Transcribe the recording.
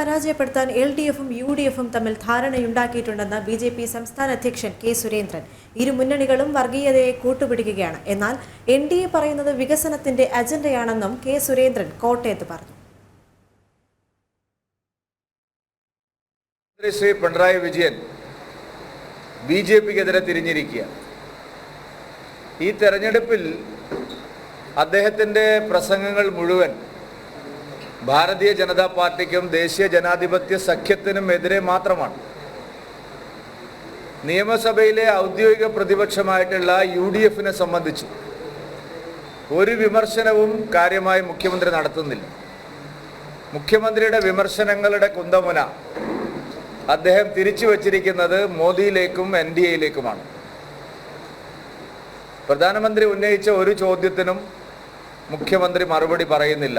പരാജയപ്പെടുത്താൻ L D എഫും U D എഫും തമ്മിൽ ധാരണയുണ്ടാക്കിയിട്ടുണ്ടെന്ന് ബി ജെ പി സംസ്ഥാന അധ്യക്ഷൻ കെ സുരേന്ദ്രൻ. ഇരു മുന്നണികളും വർഗീയതയെ കൂട്ടുപിടിക്കുകയാണ്. എന്നാൽ എൻ ഡി എ പറയുന്നത് വികസനത്തിന്റെ അജണ്ടയാണെന്നും കെ സുരേന്ദ്രൻ കോട്ടയത്ത് പറഞ്ഞു. ശ്രീ പിണറായി വിജയൻ ബി ജെ പിക്കെതിരെ തിരിഞ്ഞിരിക്കുക. ഈ തെരഞ്ഞെടുപ്പിൽ അദ്ദേഹത്തിന്റെ പ്രസംഗങ്ങൾ മുഴുവൻ ഭാരതീയ ജനതാ പാർട്ടിക്കും ദേശീയ ജനാധിപത്യ സഖ്യത്തിനും എതിരെ മാത്രമാണ്. നിയമസഭയിലെ ഔദ്യോഗിക പ്രതിപക്ഷമായിട്ടുള്ള യു ഡി എഫിനെ സംബന്ധിച്ച് ഒരു വിമർശനവും കാര്യമായി മുഖ്യമന്ത്രി നടത്തുന്നില്ല. മുഖ്യമന്ത്രിയുടെ വിമർശനങ്ങളുടെ കുന്തമുന അദ്ദേഹം തിരിച്ചു വച്ചിരിക്കുന്നത് മോദിയിലേക്കും എൻ ഡി എയിലേക്കുമാണ്. പ്രധാനമന്ത്രി ഉന്നയിച്ച ഒരു ചോദ്യത്തിനും മുഖ്യമന്ത്രി മറുപടി പറയുന്നില്ല.